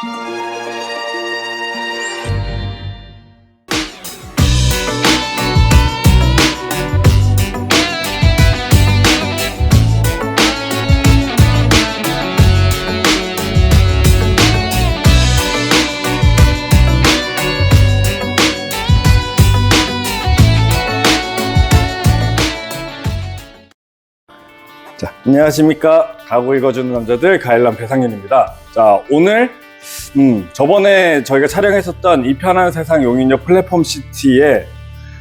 자, 안녕하십니까. 가구 읽어주는 남자들 가일남 배상윤입니다. 자, 오늘, 음, 저번에 저희가 촬영했었던 이 편한 세상 용인역 플랫폼 시티의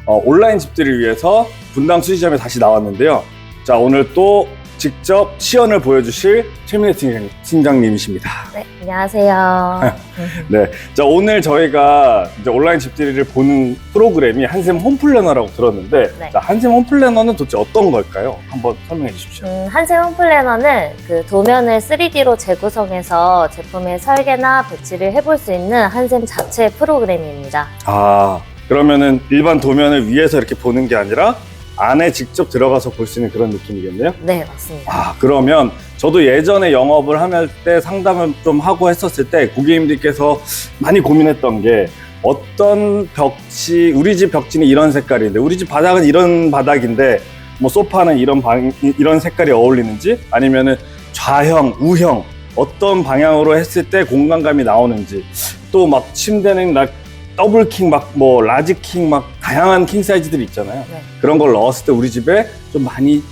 어, 온라인 집들을 위해서 분당 수지점에 다시 나왔는데요. 자, 오늘 또 직접 시연을 보여주실 최민혜 팀장- 팀장님이십니다. 네, 안녕하세요. 네. 자, 오늘 저희가 이제 온라인 집들이를 보는 프로그램이 한샘 홈플래너라고 들었는데, 네. 자, 한샘 홈플래너는 도대체 어떤 걸까요? 한번 설명해 주십시오. 음, 한샘 홈플래너는 그 도면을 3D로 재구성해서 제품의 설계나 배치를 해볼 수 있는 한샘 자체 프로그램입니다. 아, 그러면은 일반 도면을 위에서 이렇게 보는 게 아니라 안에 직접 들어가서 볼 수 있는 그런 느낌이겠네요? 네, 맞습니다. 아, 그러면 저도 예전에 영업을 할 때 상담을 좀 하고 했었을 때 고객님들께서 많이 고민했던 게 어떤 벽지, 우리 집 벽지는 이런 색깔인데 우리 집 바닥은 이런 바닥인데 뭐 소파는 이런 방, 이런 색깔이 어울리는지 아니면은 좌형, 우형 어떤 방향으로 했을 때 공간감이 나오는지 또 막 침대는 막 더블 킹 막 뭐 라지 킹 막 다양한 킹 사이즈들이 있잖아요. 네. 그런 걸 넣었을 때 우리 집에 좀 많이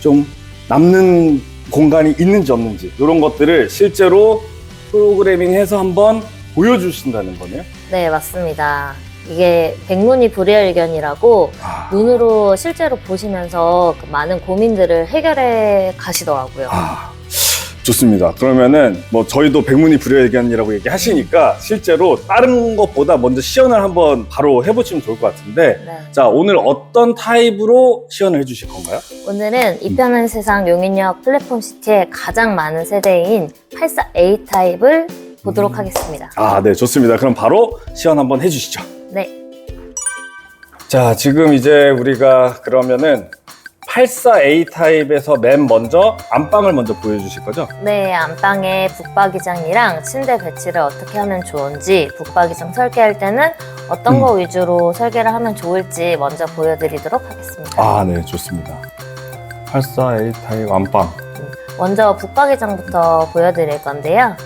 좀 남는 공간이 있는지 없는지 이런 것들을 실제로 프로그래밍해서 한번 보여주신다는 거네요. 네, 맞습니다. 이게 백문이 불여일견이라고 아, 눈으로 실제로 보시면서 그 많은 고민들을 해결해 가시더라고요. 아, 좋습니다. 그러면은 뭐 저희도 백문이 불여일견이라고 얘기하시니까 실제로 다른 것보다 먼저 시연을 한번 바로 해보시면 좋을 것 같은데 네. 자 오늘 어떤 타입으로 시연을 해주실 건가요? 오늘은 이편한 세상 용인역 플랫폼 시티의 가장 많은 세대인 84A 타입을 보도록 음. 하겠습니다. 아, 네, 좋습니다. 그럼 바로 시연 한번 해주시죠. 네, 자, 지금 이제 우리가 그러면은 84A 타입에서 맨 먼저 안방을 먼저 보여주실 거죠? 네, 안방에 북박이장이랑 침대 배치를 어떻게 하면 좋은지, 북박이장 설계할 때는 어떤 음. 거 위주로 설계를 하면 좋을지 먼저 보여드리도록 하겠습니다. 아, 네, 좋습니다. 84A 타입 안방. 먼저 북박이장부터 보여드릴 건데요.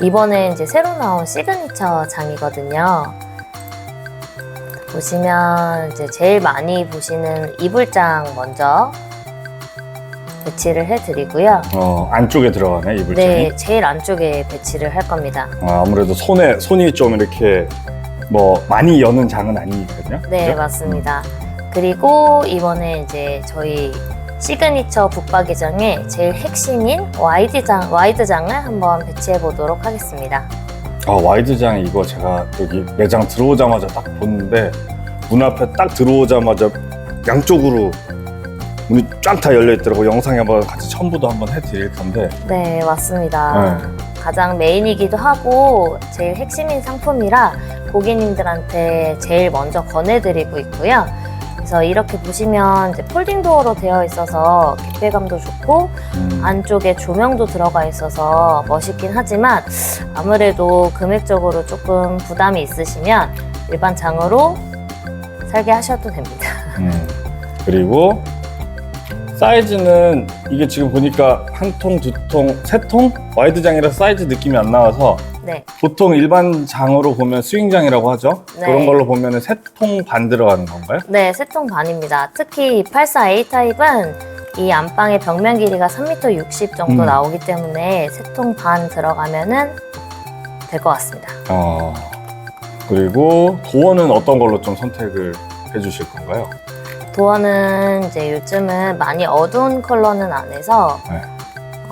이번에 이제 새로 나온 시그니처 장이거든요. 보시면 이제 제일 많이 보시는 이불장 먼저 배치를 해드리고요. 어, 안쪽에 들어가네, 이불장이. 네, 제일 안쪽에 배치를 할 겁니다. 아, 아무래도 손에, 손이 좀 이렇게 뭐 많이 여는 장은 아니거든요. 네, 그죠? 맞습니다. 그리고 이번에 이제 저희 시그니처 북박이장의 제일 핵심인 와이드장, 와이드장을 한번 배치해 보도록 하겠습니다. 아, 와이드장 이거 제가 여기 매장 들어오자마자 딱 봤는데 문 앞에 딱 들어오자마자 양쪽으로 문이 쫙 다 열려 있더라고. 영상에 한번 같이 첨부도 한번 해드릴 건데. 네, 맞습니다. 네. 가장 메인이기도 하고 제일 핵심인 상품이라 고객님들한테 제일 먼저 권해드리고 있고요. 그래서 이렇게 보시면 이제 폴딩 도어로 되어 있어서 개폐감도 좋고 음. 안쪽에 조명도 들어가 있어서 멋있긴 하지만 아무래도 금액적으로 조금 부담이 있으시면 일반 장으로 설계하셔도 됩니다. 음. 그리고 사이즈는 이게 지금 보니까 한 통, 두 통, 세 통? 와이드장이라 사이즈 느낌이 안 나와서 네, 보통 일반 장으로 보면 스윙장이라고 하죠. 네. 그런 걸로 보면 세통 반 들어가는 건가요? 네, 세 통 반입니다. 특히 84A 타입은 이 안방의 벽면 길이가 3m 60 정도 음. 나오기 때문에 세 통 반 들어가면은 될 것 같습니다. 어. 그리고 도어는 어떤 걸로 좀 선택을 해주실 건가요? 도어는 이제 요즘은 많이 어두운 컬러는 안 해서 네.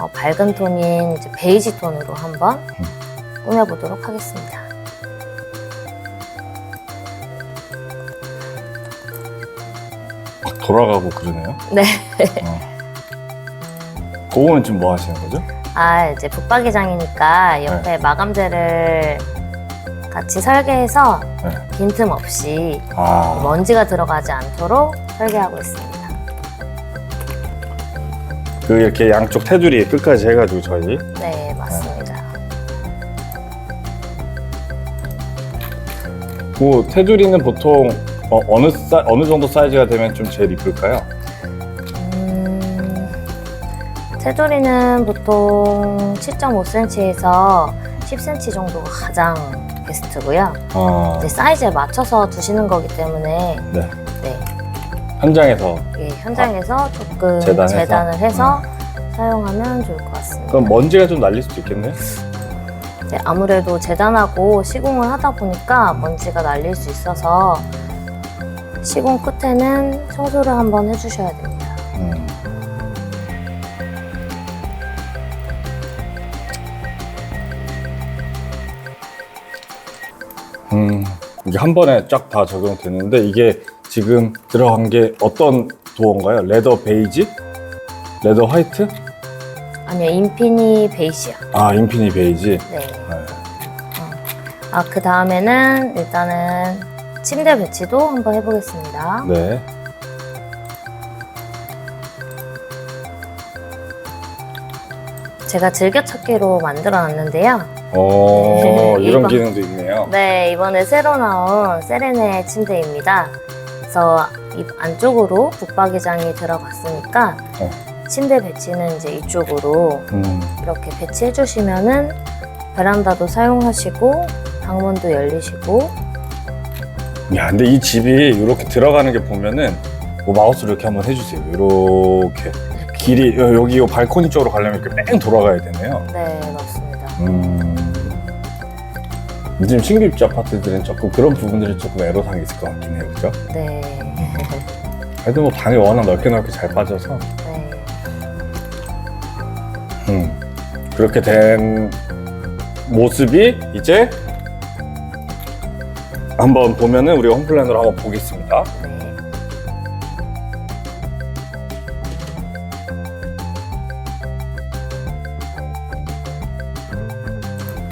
어, 밝은 톤인 이제 베이지 톤으로 한번 음. 꾸며보도록 하겠습니다. 막 돌아가고 그러네요. 네. 어. 그거는 지금 뭐 하시는 거죠? 아 이제 붙박이장이니까 옆에 마감재를 같이 설계해서 네. 빈틈 없이 아, 먼지가 들어가지 않도록 설계하고 있습니다. 그 이렇게 양쪽 테두리 끝까지 해가지고 저희 네, 그 테두리는 보통 어, 느 사, 어느 정도 사이즈가 되면 좀 제일 이쁠까요? 음, 테두리는 보통 7.5cm에서 10cm 정도가 가장 베스트고요. 어, 이제 사이즈에 맞춰서 두시는 거기 때문에 네. 네, 현장에서 이게 현장에서 조금 재단해서? 재단을 해서 사용하면 좋을 것 같습니다. 그럼 먼지가 좀 날릴 수도 있겠네요. 이제 아무래도 재단하고 시공을 하다 보니까 먼지가 날릴 수 있어서 시공 끝에는 청소를 한번 해주셔야 됩니다. 음. 음, 이게 한 번에 쫙 다 적용되는데 이게 지금 들어간 게 어떤 도어인가요? 레더 베이지? 레더 화이트? 아니요, 인피니 베이시요. 아, 인피니 베이지. 네. 네. 아, 그 다음에는 일단은 침대 배치도 한번 해보겠습니다. 네. 제가 즐겨찾기로 만들어 놨는데요. 어, 네, 이런 이거. 기능도 있네요. 네, 이번에 새로 나온 세레네 침대입니다. 그래서 이 안쪽으로 붙박이장이 들어갔으니까 어. 침대 배치는 이제 이쪽으로 음, 이렇게 배치해 주시면은 베란다도 사용하시고 방문도 열리시고 야, 근데 이 집이 이렇게 들어가는 게 보면은 뭐 마우스로 이렇게 한번 해주세요. 이렇게 길이 여- 여기 요 발코니 쪽으로 가려면 이렇게 뺑 돌아가야 되네요. 네 맞습니다. 음. 요즘 신규 입주 아파트들은 조금 그런 부분들이 조금 애로사항이 있을 것 같긴 해요, 그죠? 네. 그래도 뭐 방이 워낙 넓게 넓게 잘 빠져서 네. 그렇게 된 모습이 이제 한번 보면은 우리 홈플랜으로 한번 보겠습니다. 네.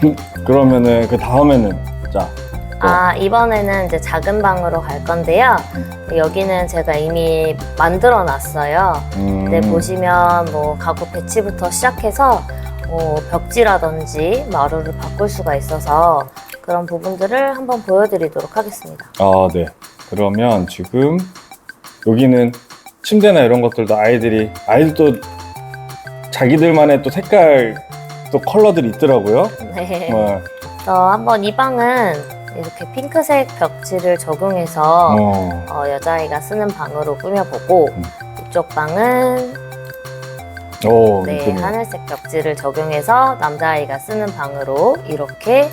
음, 그러면은 그 다음에는 자 아 이번에는 이제 작은 방으로 갈 건데요. 여기는 제가 이미 만들어 놨어요. 음, 네, 보시면 뭐 가구 배치부터 시작해서 어, 벽지라든지 마루를 바꿀 수가 있어서 그런 부분들을 한번 보여드리도록 하겠습니다. 아, 네. 그러면 지금 여기는 침대나 이런 것들도 아이들이 아이들도 자기들만의 또 색깔 또 컬러들이 있더라고요. 네. 어, 그래서 한번 이 방은 이렇게 핑크색 벽지를 적용해서 어, 어, 여자아이가 쓰는 방으로 꾸며보고 음. 이쪽 방은 오, 네, 이쁘네요. 하늘색 벽지를 적용해서 남자아이가 쓰는 방으로 이렇게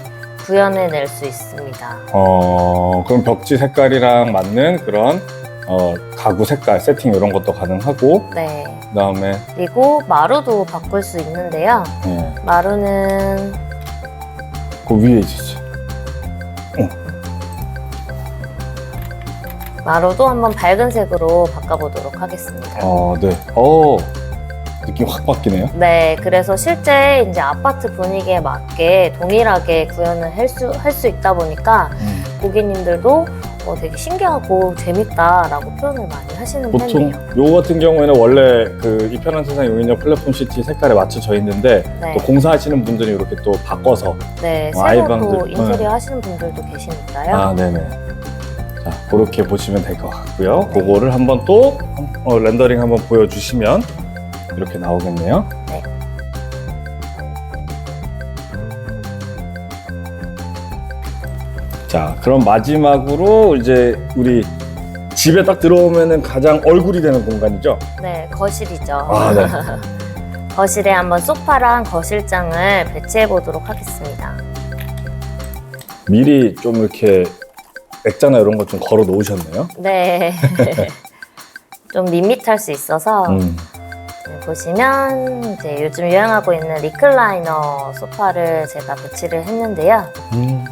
구현해낼 수 있습니다. 어, 그럼 벽지 색깔이랑 맞는 그런 어, 가구 색깔 세팅 이런 것도 가능하고 네. 그다음에 그리고 마루도 바꿀 수 있는데요. 예, 마루는 그 위에 있었어요. 마루도 한번 밝은 색으로 바꿔보도록 하겠습니다. 어, 네. 어, 느낌 확 바뀌네요. 네, 그래서 실제 이제 아파트 분위기에 맞게 동일하게 구현을 할 수 할 수 있다 보니까 음. 고객님들도 어, 되게 신기하고 재밌다라고 표현을 많이 하시는 보통 편이에요. 요거 같은 경우에는 원래 그 이 편한 세상 용인역 플랫폼 시티 색깔에 맞춰져 있는데 네, 또 공사하시는 분들이 이렇게 또 바꿔서 네, 어, 새로 또 아이방들, 인테리어 네. 하시는 분들도 계시니까요. 아 네네 자 그렇게 보시면 될 것 같고요 그거를 한번 또 어, 렌더링 한번 보여주시면 이렇게 나오겠네요 네. 자 그럼 마지막으로 이제 우리 집에 딱 들어오면은 가장 얼굴이 되는 공간이죠 네, 거실이죠. 아, 네. 거실에 한번 소파랑 거실장을 배치해 보도록 하겠습니다. 미리 좀 이렇게 액자나 이런 것 좀 걸어 놓으셨네요 네. 좀 밋밋할 수 있어서 음. 네, 보시면 이제 요즘 유행하고 있는 리클라이너 소파를 제가 배치를 했는데요. 음.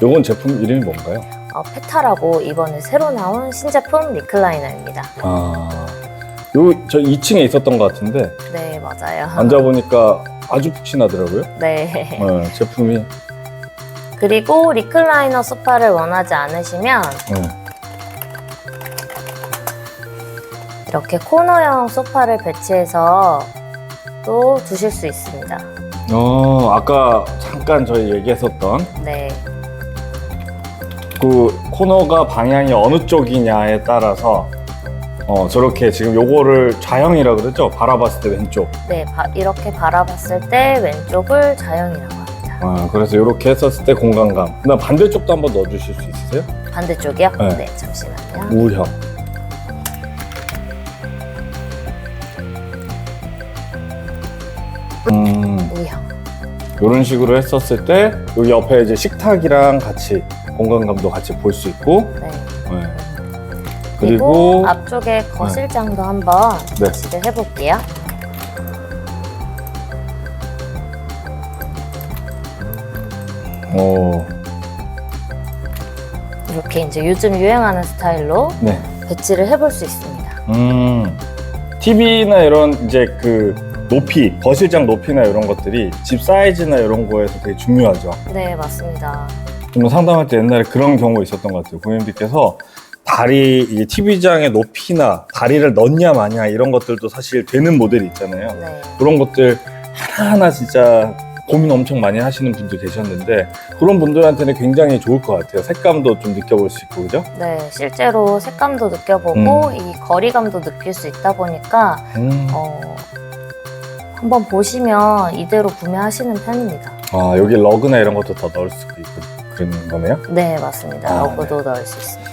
요건 제품 이름이 뭔가요? 어, 페타라고 이번에 새로 나온 신제품 리클라이너입니다. 아, 요, 저 2층에 있었던 것 같은데, 네, 맞아요. 앉아보니까 아주 푹신하더라고요. 네. 어, 제품이. 그리고 리클라이너 소파를 원하지 않으시면 어, 이렇게 코너형 소파를 배치해서 또 두실 수 있습니다. 어, 아까 잠깐 저희 얘기했었던 네. 그 코너가 방향이 어느 쪽이냐에 따라서 어, 저렇게 지금 요거를 좌형이라 그러죠? 바라봤을 때 왼쪽. 네, 바- 이렇게 바라봤을 때 왼쪽을 자형이라고 합니다. 어, 그래서 이렇게 했었을 때 공간감. 그다음 반대쪽도 한번 넣어주실 수 있으세요? 반대쪽이요? 네. 네, 잠시만요. 우형. 음. 이런 식으로 했었을 때 여기 옆에 이제 식탁이랑 같이 공간감도 같이 볼 수 있고 네. 네. 그리고, 그리고 앞쪽에 거실장도 한번 네. 시를 해볼게요. 어, 이렇게 이제 요즘 유행하는 스타일로 네. 배치를 해볼 수 있습니다. 음, TV나 이런 이제 그 높이, 거실장 높이나 이런 것들이 집 사이즈나 이런 거에서 되게 중요하죠. 네, 맞습니다. 좀 상담할 때 옛날에 그런 경우 있었던 것 같아요. 고객님들께서 다리, 이 TV장의 높이나 다리를 넣냐 마냐 이런 것들도 사실 되는 모델이 있잖아요. 네. 그런 것들 하나하나 진짜 고민 엄청 많이 하시는 분들 계셨는데 그런 분들한테는 굉장히 좋을 것 같아요. 색감도 좀 느껴볼 수 있고, 그죠? 네, 실제로 색감도 느껴보고 음. 이 거리감도 느낄 수 있다 보니까 음. 어, 한번 보시면 이대로 구매하시는 편입니다. 아, 여기 러그나 이런 것도 더 넣을 수도 있고 그런 거네요. 네, 맞습니다. 아, 러그도 넣을 수 있습니다.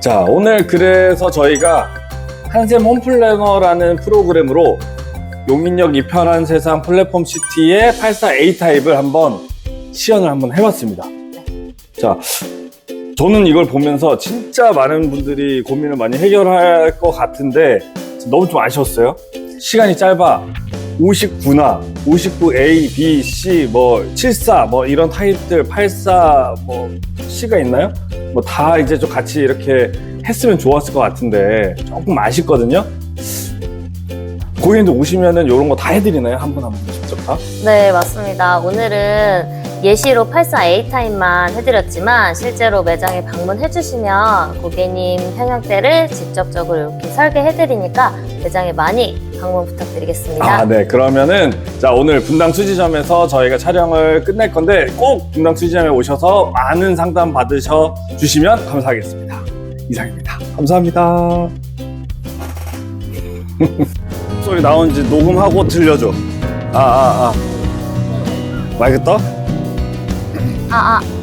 자, 오늘 그래서 저희가 한샘 홈플래너라는 프로그램으로 용인역 이편한 세상 플랫폼 시티의 84A 타입을 한번 시연을 한번 해봤습니다. 자, 저는 이걸 보면서 진짜 많은 분들이 고민을 많이 해결할 것 같은데 너무 좀 아쉬웠어요. 시간이 짧아. 59나 59A, B, C, 뭐 74, 뭐 이런 타입들 84, 뭐 C가 있나요? 뭐 다 이제 좀 같이 이렇게 했으면 좋았을 것 같은데 조금 아쉽거든요. 고객님들 오시면은 이런 거 다 해드리나요? 한 분 한분 직접 다? 네, 맞습니다. 오늘은 예시로 84A 타입만 해드렸지만 실제로 매장에 방문해주시면 고객님 평형대를 직접적으로 이렇게 설계해드리니까 매장에 많이 방문 부탁드리겠습니다. 아, 네. 그러면은 자 오늘 분당 수지점에서 저희가 촬영을 끝낼 건데 꼭 분당 수지점에 오셔서 많은 상담 받으셔 주시면 감사하겠습니다. 이상입니다. 감사합니다. 소리 나온지 녹음하고 들려줘. 아, 아, 아. 마이크 떠? 아, 아,